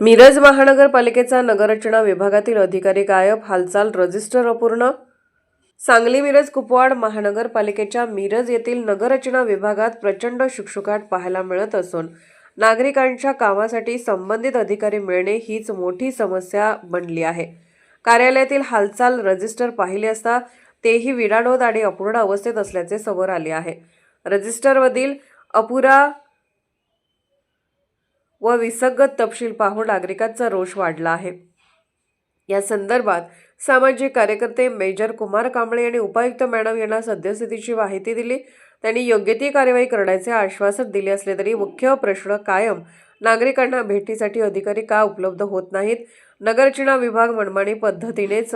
मिरज महानगरपालिकेचा नगररचना विभागातील अधिकारी गायब हालचाल रजिस्टर अपूर्ण सांगली मिरज कुपवाड महानगरपालिकेच्या मिरज येथील नगररचना विभागात प्रचंड शुकशुकाट पाहायला मिळत असून नागरिकांच्या कामासाठी संबंधित अधिकारी मिळणे हीच मोठी समस्या बनली आहे. कार्यालयातील हालचाल रजिस्टर पाहिले असता तेही विराडोद आणि अपूर्ण अवस्थेत असल्याचे समोर आले आहे. रजिस्टरमधील अपुरा व विसंगत तपशील पाहून नागरिकांचा रोष वाढला आहे. या संदर्भात सामाजिक कार्यकर्ते मेजर कुमार कांबळे आणि उपायुक्त मॅडम यांना सद्यस्थितीची माहिती दिली. त्यांनी योग्य ती कार्यवाही करण्याचे आश्वासन दिले असले तरी मुख्य प्रश्न कायम नागरिकांना भेटीसाठी अधिकारी का उपलब्ध होत नाहीत? नगरचना विभाग मनमानी पद्धतीनेच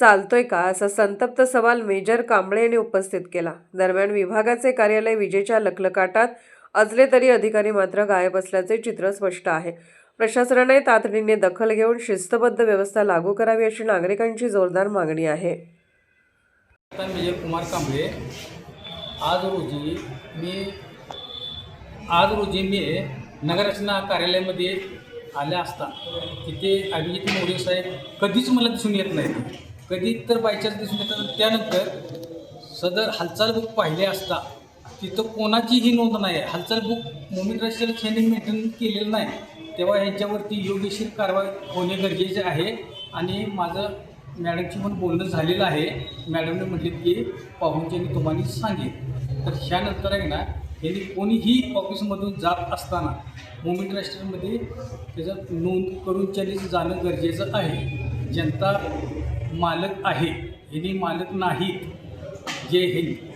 चालतोय का? असा संतप्त सवाल मेजर कांबळे यांनी उपस्थित केला. दरम्यान विभागाचे कार्यालय विजेच्या लखलकाटात असले तरी अधिकारी मात्र गायब असल्याचे चित्र स्पष्ट आहे. प्रशासनाने तातडीने दखल घेऊन शिस्तबद्ध व्यवस्था लागू करावी अशी नागरिकांची जोरदार मागणी आहे. विजय कुमार कांबळे आज रोजी मी आज रोजी मी नगररचना कार्यालयामध्ये आल्या असता तिथे अभिजित मोरे साहेब कधीच मला दिसून येत नाही कधी तर बायचान्स दिसून येतात. त्यानंतर सदर हालचाल पाहिले असता तिथं कोणाचीही नोंद नाही. आहे हालचाल बुक मोमिन रशियल यांनी मेंटेन केलेलं नाही. तेव्हा ह्यांच्यावरती योग्यशीर कारवाई होणे गरजेचे आहे. आणि माझं मॅडमची पण बोलणं झालेलं आहे. मॅडमने म्हटले की पाहुणच्यानी तुम्हाला सांगेल तर ह्यानंतर आहे ना यांनी कोणीही ऑफिसमधून जात असताना मोमेंट रजिस्टरमध्ये त्याचं नोंद करून चलित जाणं गरजेचं आहे. जनता मालक आहे. यांनी मालक नाहीत. जय हिंद